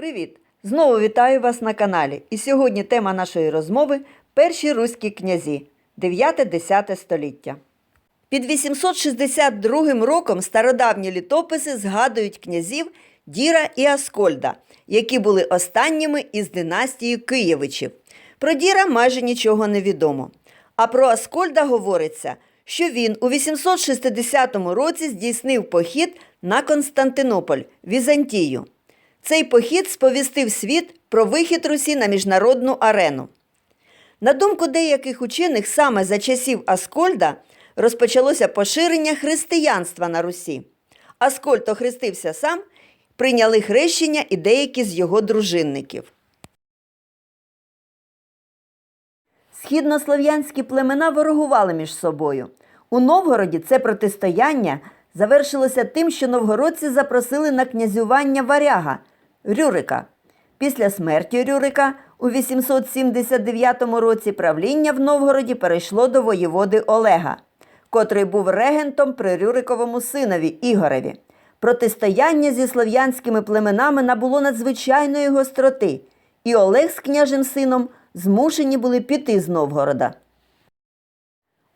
Привіт! Знову вітаю вас на каналі. І сьогодні тема нашої розмови перші руські князі 9-10 століття. Під 862 роком стародавні літописи згадують князів Діра і Аскольда, які були останніми із династії Києвичів. Про Діра майже нічого не відомо. А про Аскольда говориться, що він у 860 році здійснив похід на Константинополь, Візантію. Цей похід сповістив світ про вихід Русі на міжнародну арену. На думку деяких учених, саме за часів Аскольда розпочалося поширення християнства на Русі. Аскольд охрестився сам, прийняли хрещення і деякі з його дружинників. Східнослов'янські племена ворогували між собою. У Новгороді це протистояння завершилося тим, що новгородці запросили на князювання варяга Рюрика. Після смерті Рюрика у 879 році правління в Новгороді перейшло до воєводи Олега, котрий був регентом при Рюриковому синові Ігореві. Протистояння зі слов'янськими племенами набуло надзвичайної гостроти, і Олег з княжим сином змушені були піти з Новгорода.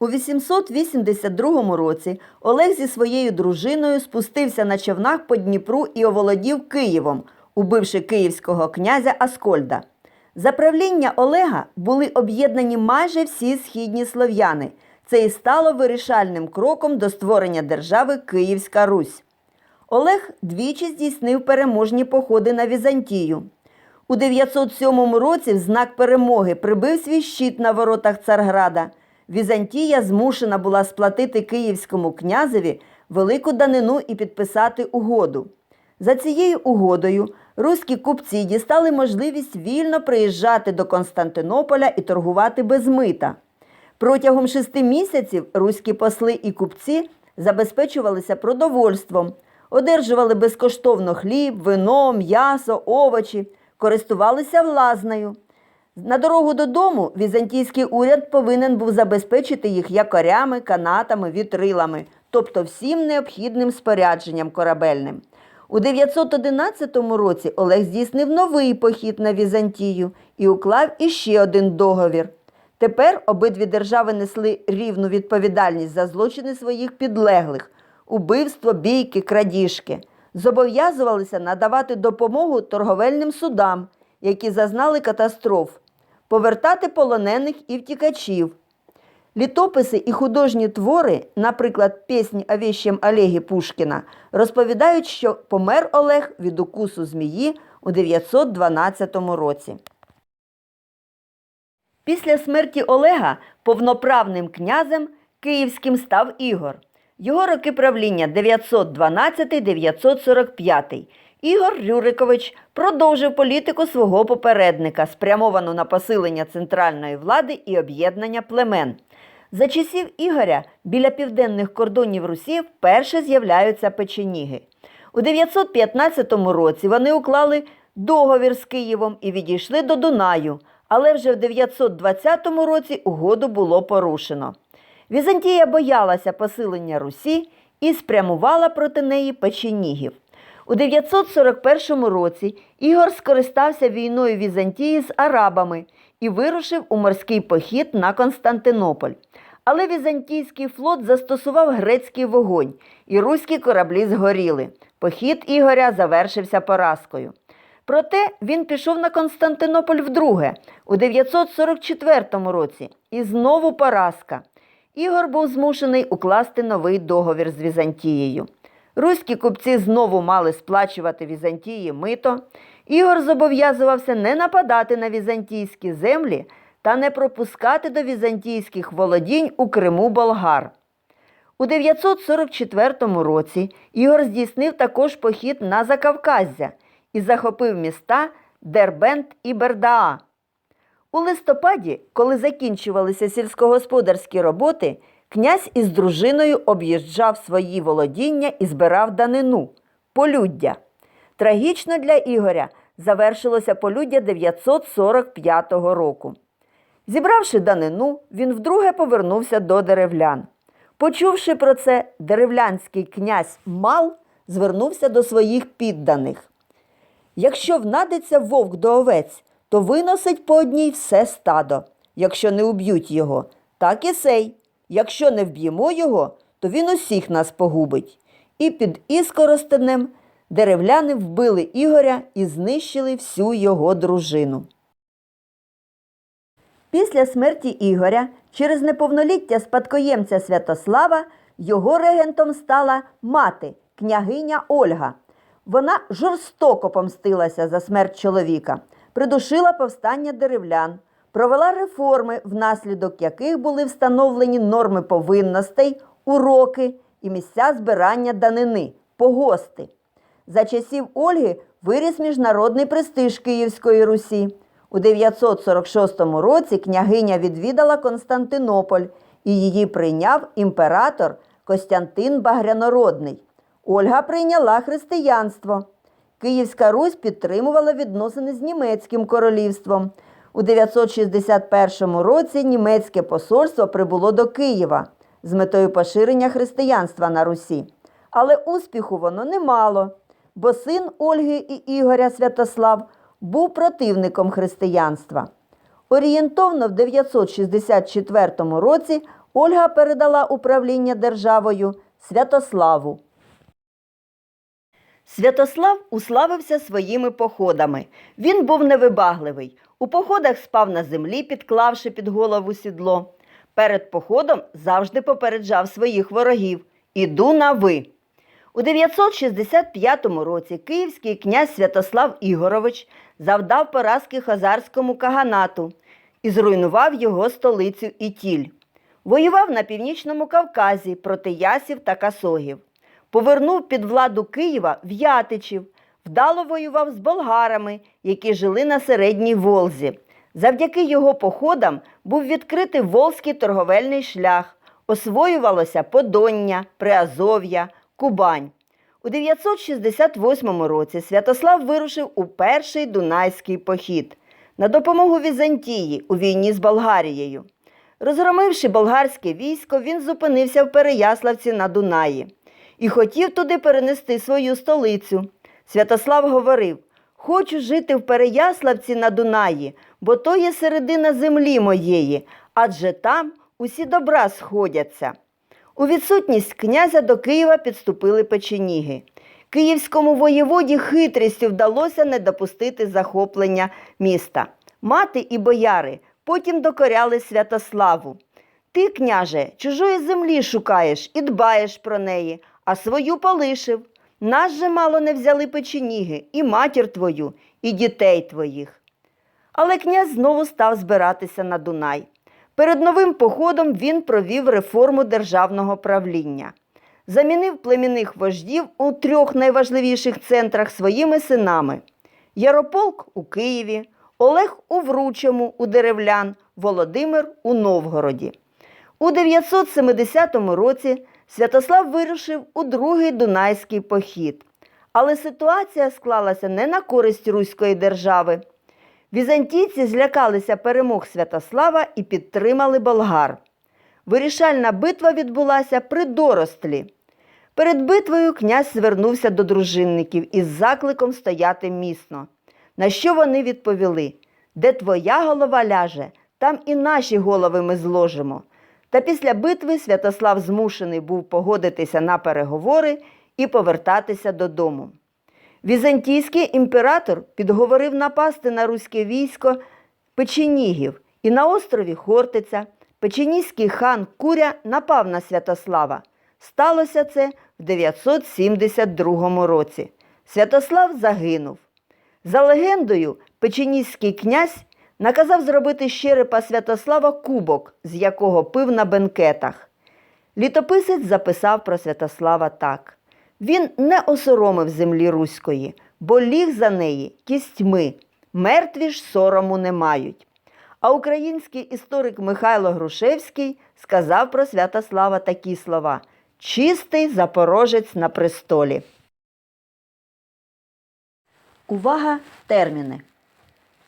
У 882 році Олег зі своєю дружиною спустився на човнах по Дніпру і оволодів Києвом, убивши київського князя Аскольда. За правління Олега були об'єднані майже всі східні слов'яни. Це і стало вирішальним кроком до створення держави Київська Русь. Олег двічі здійснив переможні походи на Візантію. У 907 році в знак перемоги прибив свій щит на воротах Царграда. Візантія змушена була сплатити київському князеві велику данину і підписати угоду. За цією угодою руські купці дістали можливість вільно приїжджати до Константинополя і торгувати без мита. Протягом шести місяців руські посли і купці забезпечувалися продовольством, одержували безкоштовно хліб, вино, м'ясо, овочі, користувалися влазнею. На дорогу додому візантійський уряд повинен був забезпечити їх якорями, канатами, вітрилами, тобто всім необхідним спорядженням корабельним. У 911 році Олег здійснив новий похід на Візантію і уклав іще один договір. Тепер обидві держави несли рівну відповідальність за злочини своїх підлеглих убивство, бійки, крадіжки. Зобов'язувалися надавати допомогу торговельним судам, які зазнали катастроф, повертати полонених і втікачів. Літописи і художні твори, наприклад, пісні о віщем Олегі Пушкіна, розповідають, що помер Олег від укусу змії у 912 році. Після смерті Олега повноправним князем київським став Ігор. Його роки правління 912-945. Ігор Рюрикович продовжив політику свого попередника, спрямовану на посилення центральної влади і об'єднання племен. За часів Ігоря біля південних кордонів Русі вперше з'являються печеніги. У 915 році вони уклали договір з Києвом і відійшли до Дунаю, але вже в 920 році угоду було порушено. Візантія боялася посилення Русі і спрямувала проти неї печенігів. У 941 році Ігор скористався війною Візантії з арабами і вирушив у морський похід на Константинополь. Але візантійський флот застосував грецький вогонь, і руські кораблі згоріли. Похід Ігоря завершився поразкою. Проте він пішов на Константинополь вдруге, у 944 році, і знову поразка. Ігор був змушений укласти новий договір з Візантією. Руські купці знову мали сплачувати Візантії мито. Ігор зобов'язувався не нападати на візантійські землі та не пропускати до візантійських володінь у Криму болгар. У 944 році Ігор здійснив також похід на Закавказзя і захопив міста Дербент і Бердаа. У листопаді, коли закінчувалися сільськогосподарські роботи, князь із дружиною об'їжджав свої володіння і збирав данину полюддя. Трагічно для Ігоря завершилося полюддя 945 року. Зібравши данину, він вдруге повернувся до деревлян. Почувши про це, деревлянський князь Мал звернувся до своїх підданих. Якщо внадиться вовк до овець, то виносить по одній все стадо, якщо не уб'ють його, так і сей. Якщо не вб'ємо його, то він усіх нас погубить. І під іскоростенем деревляни вбили Ігоря і знищили всю його дружину. Після смерті Ігоря через неповноліття спадкоємця Святослава його регентом стала мати, княгиня Ольга. Вона жорстоко помстилася за смерть чоловіка, придушила повстання деревлян, провела реформи, внаслідок яких були встановлені норми повинностей, уроки і місця збирання данини, погости. За часів Ольги виріс міжнародний престиж Київської Русі. У 946 році княгиня відвідала Константинополь і її прийняв імператор Костянтин Багрянородний. Ольга прийняла християнство. Київська Русь підтримувала відносини з німецьким королівством. У 961 році німецьке посольство прибуло до Києва з метою поширення християнства на Русі. Але успіху воно не мало, бо син Ольги і Ігоря Святослав був противником християнства. Орієнтовно в 964 році Ольга передала управління державою Святославу. Святослав уславився своїми походами. Він був невибагливий. У походах спав на землі, підклавши під голову сідло. Перед походом завжди попереджав своїх ворогів Іду на ви. У 965 році київський князь Святослав Ігорович завдав поразки хазарському каганату і зруйнував його столицю Ітіль. Воював на північному Кавказі проти ясів та касогів. Повернув під владу Києва В'ятичів, вдало воював з болгарами, які жили на середній Волзі. Завдяки його походам був відкритий Волзький торговельний шлях, освоювалося Подоння, Приазов'я, Кубань. У 968 році Святослав вирушив у перший Дунайський похід на допомогу Візантії у війні з Болгарією. Розгромивши болгарське військо, він зупинився в Переяславці на Дунаї і хотів туди перенести свою столицю. Святослав говорив: Хочу жити в Переяславці на Дунаї, бо то є середина землі моєї, адже там усі добра сходяться. У відсутність князя до Києва підступили печеніги. Київському воєводі хитрістю вдалося не допустити захоплення міста. Мати і бояри потім докоряли Святославу. Ти, княже, чужої землі шукаєш і дбаєш про неї, а свою полишив. Нас же мало не взяли печеніги, і матір твою, і дітей твоїх. Але князь знову став збиратися на Дунай. Перед новим походом він провів реформу державного правління. Замінив племінних вождів у трьох найважливіших центрах своїми синами: Ярополк у Києві, Олег у Вручому у Деревлян, Володимир у Новгороді. У 970 році Святослав вирушив у другий Дунайський похід. Але ситуація склалася не на користь Руської держави. Візантійці злякалися перемог Святослава і підтримали болгар. Вирішальна битва відбулася при дорослі. Перед битвою князь звернувся до дружинників із закликом стояти міцно. На що вони відповіли: Де твоя голова ляже, там і наші голови ми зложимо. Та після битви Святослав змушений був погодитися на переговори і повертатися додому. Візантійський імператор підговорив напасти на руське військо печенігів, і на острові Хортиця печенізький хан Куря напав на Святослава. Сталося це в 972 році. Святослав загинув. За легендою, печенізький князь наказав зробити з черепа Святослава кубок, з якого пив на бенкетах. Літописець записав про Святослава так. Він не осоромив землі руської, бо ліг за неї кістьми, мертві ж сорому не мають. А український історик Михайло Грушевський сказав про Святослава такі слова: Чистий запорожець на престолі. Увага! Терміни.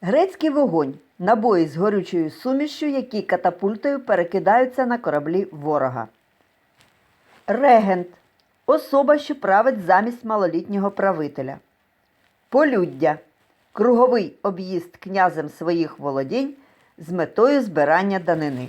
Грецький вогонь набої з горючою сумішшю, які катапультою перекидаються на кораблі ворога. Регент особа, що править замість малолітнього правителя. Полюддя круговий об'їзд князем своїх володінь з метою збирання данини.